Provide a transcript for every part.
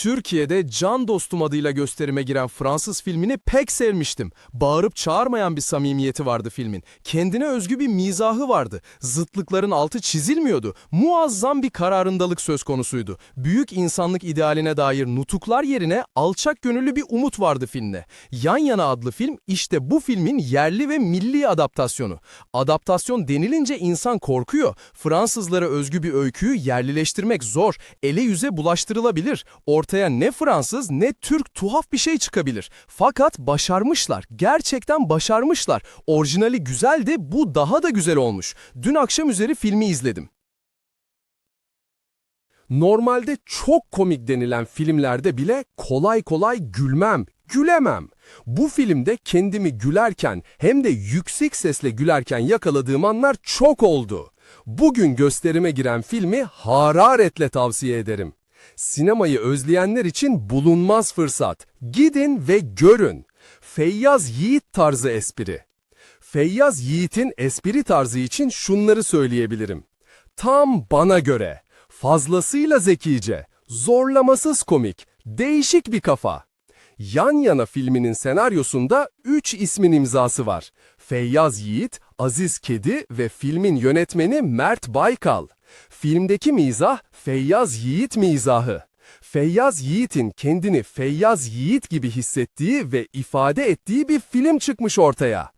Türkiye'de Can Dostum adıyla gösterime giren Fransız filmini pek sevmiştim. Bağırıp çağırmayan bir samimiyeti vardı filmin. Kendine özgü bir mizahı vardı. Zıtlıkların altı çizilmiyordu. Muazzam bir kararındalık söz konusuydu. Büyük insanlık idealine dair nutuklar yerine alçak gönüllü bir umut vardı filmde. Yan Yana adlı film işte bu filmin yerli ve milli adaptasyonu. Adaptasyon denilince insan korkuyor. Fransızlara özgü bir öyküyü yerlileştirmek zor. Ele yüze bulaştırılabilir. Ortaya ne Fransız ne Türk tuhaf bir şey çıkabilir. Fakat başarmışlar. Gerçekten başarmışlar. Orijinali güzeldi, bu daha da güzel olmuş. Dün akşam üzeri filmi izledim. Normalde çok komik denilen filmlerde bile kolay kolay gülmem, gülemem. Bu filmde kendimi gülerken hem de yüksek sesle gülerken yakaladığım anlar çok oldu. Bugün gösterime giren filmi hararetle tavsiye ederim. Sinemayı özleyenler için bulunmaz fırsat. Gidin ve görün. Feyyaz Yiğit tarzı espri. Feyyaz Yiğit'in espri tarzı için şunları söyleyebilirim. Tam bana göre. Fazlasıyla zekice, zorlamasız komik, değişik bir kafa. Yan Yana filminin senaryosunda 3 ismin imzası var. Feyyaz Yiğit, Aziz Kedi ve filmin yönetmeni Mert Baykal. Filmdeki mizah Feyyaz Yiğit mizahı. Feyyaz Yiğit'in kendini Feyyaz Yiğit gibi hissettiği ve ifade ettiği bir film çıkmış ortaya.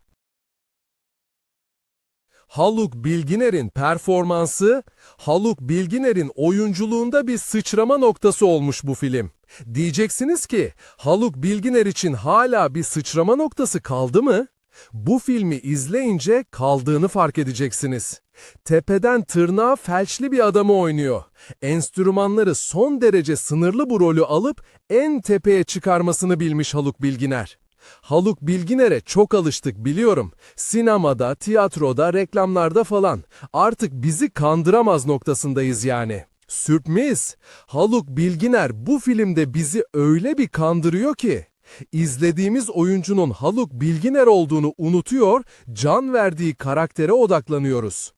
Haluk Bilginer'in performansı, Haluk Bilginer'in oyunculuğunda bir sıçrama noktası olmuş bu film. Diyeceksiniz ki, Haluk Bilginer için hala bir sıçrama noktası kaldı mı? Bu filmi izleyince kaldığını fark edeceksiniz. Tepeden tırnağa felçli bir adamı oynuyor. Enstrümanları son derece sınırlı bu rolü alıp en tepeye çıkarmasını bilmiş Haluk Bilginer. Haluk Bilginer'e çok alıştık biliyorum. Sinemada, tiyatroda, reklamlarda falan. Artık bizi kandıramaz noktasındayız yani. Sürpriz! Haluk Bilginer bu filmde bizi öyle bir kandırıyor ki. İzlediğimiz oyuncunun Haluk Bilginer olduğunu unutuyor, can verdiği karaktere odaklanıyoruz.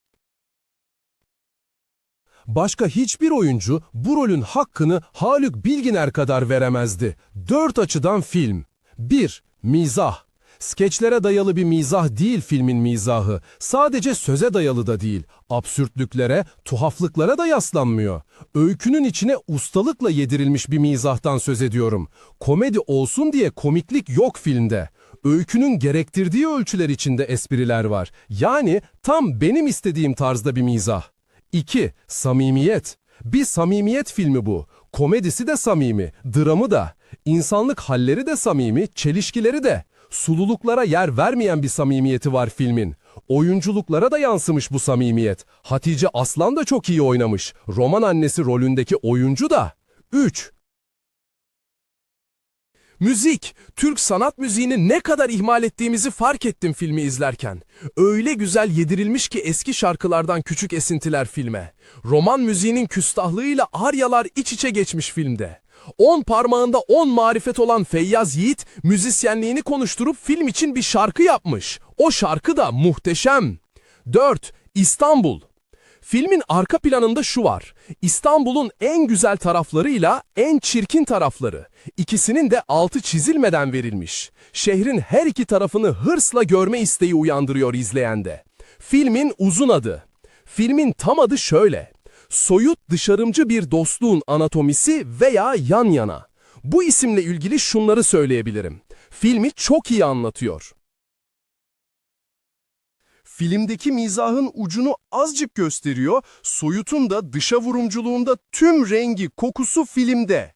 Başka hiçbir oyuncu bu rolün hakkını Haluk Bilginer kadar veremezdi. Dört açıdan film. 1. Mizah. Skeçlere dayalı bir mizah değil filmin mizahı. Sadece söze dayalı da değil. Absürtlüklere, tuhaflıklara da yaslanmıyor. Öykünün içine ustalıkla yedirilmiş bir mizahtan söz ediyorum. Komedi olsun diye komiklik yok filmde. Öykünün gerektirdiği ölçüler içinde espriler var. Yani tam benim istediğim tarzda bir mizah. 2. Samimiyet. Bir samimiyet filmi bu. Komedisi de samimi, dramı da. İnsanlık halleri de samimi, çelişkileri de. Sululuklara yer vermeyen bir samimiyeti var filmin. Oyunculuklara da yansımış bu samimiyet. Hatice Aslan da çok iyi oynamış. Roman annesi rolündeki oyuncu da. 3. Müzik, Türk sanat müziğini ne kadar ihmal ettiğimizi fark ettim filmi izlerken. Öyle güzel yedirilmiş ki eski şarkılardan küçük esintiler filme. Roman müziğinin küstahlığıyla aryalar iç içe geçmiş filmde. On parmağında on marifet olan Feyyaz Yiğit, müzisyenliğini konuşturup film için bir şarkı yapmış. O şarkı da muhteşem. 4. İstanbul Filmin arka planında şu var. İstanbul'un en güzel taraflarıyla en çirkin tarafları. İkisinin de altı çizilmeden verilmiş. Şehrin her iki tarafını hırsla görme isteği uyandırıyor izleyende. Filmin uzun adı. Filmin tam adı şöyle. Soyut dışarımcı bir dostluğun anatomisi veya yan yana. Bu isimle ilgili şunları söyleyebilirim. Filmi çok iyi anlatıyor. Filmdeki mizahın ucunu azıcık gösteriyor, soyutun da dışa vurumculuğunda tüm rengi, kokusu filmde.